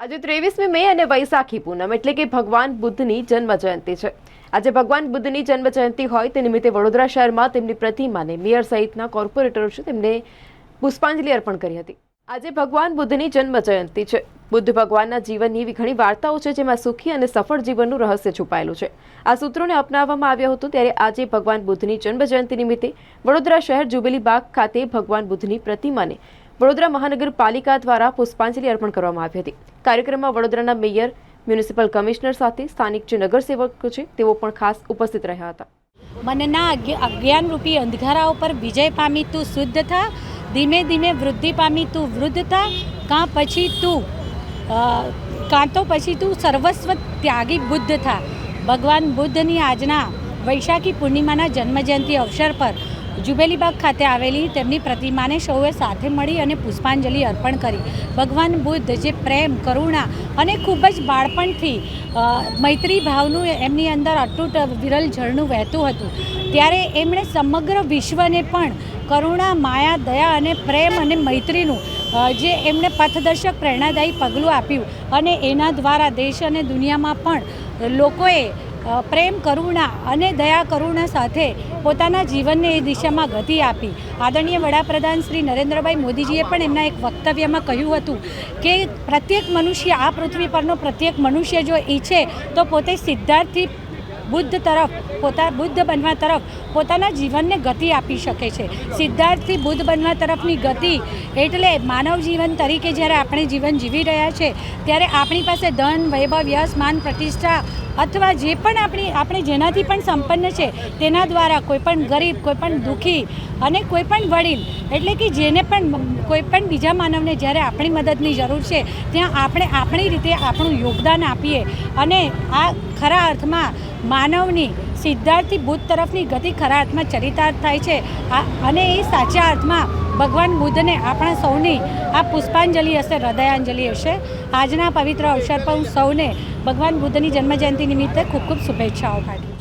આજે ત્રેવીસમી મે અને વૈશાખી પૂનમ એટલે કે ભગવાન બુદ્ધની જન્મ જયંતિ છે. આજે ભગવાન બુદ્ધની જન્મ જયંતિ હોય તે નિમિત્તે વડોદરા શહેરમાં તેમની પ્રતિમાને મેયર સહિતના કોર્પોરેટરો છે તેમને પુષ્પાંજલિ અર્પણ કરી હતી. આજે ભગવાન બુદ્ધની જન્મ જયંતિ છે. બુદ્ધ ભગવાનના જીવનની એવી ઘણી વાર્તાઓ છે જેમાં સુખી અને સફળ જીવનનું રહસ્ય છુપાયેલું છે. આ સૂત્રોને અપનાવવામાં આવ્યું હતું ત્યારે આજે ભગવાન બુદ્ધની જન્મ જયંતિ નિમિત્તે વડોદરા શહેર જુબેલી બાગ ખાતે ભગવાન બુદ્ધની પ્રતિમાને વડોદરા મહાનગરપાલિકા દ્વારા પુષ્પાંજલિ અર્પણ કરવામાં આવી હતી. કાર્યક્રમમાં વડોદરાના મેયર, મ્યુનિસિપલ કમિશનર સાથે સ્થાનિક જે નગરસેવકો છે, તેઓ પણ ખાસ ઉપસ્થિત રહ્યા હતા. મનના ના અજ્ઞાનરૂપી અંધકારા ઉપર વિજય પામી તું શુદ્ધ થા, ધીમે ધીમે વૃદ્ધિ પામી તું વૃદ્ધ થા, કાં પછી તું કાં તો પછી તું સર્વસ્વ ત્યાગી બુદ્ધ થા. ભગવાન બુદ્ધની આજના વૈશાખી પૂર્ણિમાના જન્મજયંતિ અવસર પર જુબેલીબાગ ખાતે આવેલી તેમની પ્રતિમાને સૌએ સાથે મળી અને પુષ્પાંજલિ અર્પણ કરી. ભગવાન બુદ્ધ જે પ્રેમ, કરુણા અને ખૂબ જ બાળપણથી મૈત્રી ભાવનું એમની અંદર અતૂટ વિરલ ઝરણું વહેતું હતું. ત્યારે એમણે સમગ્ર વિશ્વને પણ કરુણા, માયા, દયા અને પ્રેમ અને મૈત્રીનું જે એમણે પથદર્શક પ્રેરણાદાયી પગલું આપ્યું અને એના દ્વારા દેશ અને દુનિયામાં પણ લોકોએ પ્રેમ, કરુણા અને દયા, કરુણા સાથે પોતાના જીવનને એ દિશામાં ગતિ આપી. આદરણીય વડાપ્રધાન શ્રી નરેન્દ્રભાઈ મોદીજીએ પણ એમના એક વક્તવ્યમાં કહ્યું હતું કે પ્રત્યેક મનુષ્ય, આ પૃથ્વી પરનો પ્રત્યેક મનુષ્ય જો ઈચ્છે તો પોતે સિદ્ધાર્થથી બુદ્ધ તરફ, પોતા બુદ્ધ બનવા તરફ પોતાના જીવનને ગતિ આપી શકે છે. સિદ્ધાર્થથી બુદ્ધ બનવા તરફની ગતિ એટલે માનવ જીવન તરીકે જ્યારે આપણે જીવન જીવી રહ્યા છે, ત્યારે આપણી પાસે ધન, વૈભવ, યશ, માન, પ્રતિષ્ઠા અથવા જે પણ આપણી, આપણે જેનાથી પણ સંપન્ન છે, તેના દ્વારા કોઈપણ ગરીબ કોઈપણ દુઃખી અને કોઈપણ વડીલ, એટલે કે જેને પણ કોઈપણ બીજા માનવને જ્યારે આપણી મદદની જરૂર છે, ત્યાં આપણે આપણી રીતે આપણું યોગદાન આપીએ અને આ ખરા અર્થમાં માનવની સિદ્ધાર્થથી બુદ્ધ તરફની ગતિ ખરા અર્થમાં ચરિતાર્થ થાય છે. અને એ સાચા અર્થમાં ભગવાન બુદ્ધને આપણા સૌની આ પુષ્પાંજલિ હશે, હૃદયાંજલિ હશે. આજના પવિત્ર અવસર પર હું સૌને ભગવાન બુદ્ધની જન્મજયંતિ નિમિત્તે ખૂબ ખૂબ શુભેચ્છાઓ પાઠવું.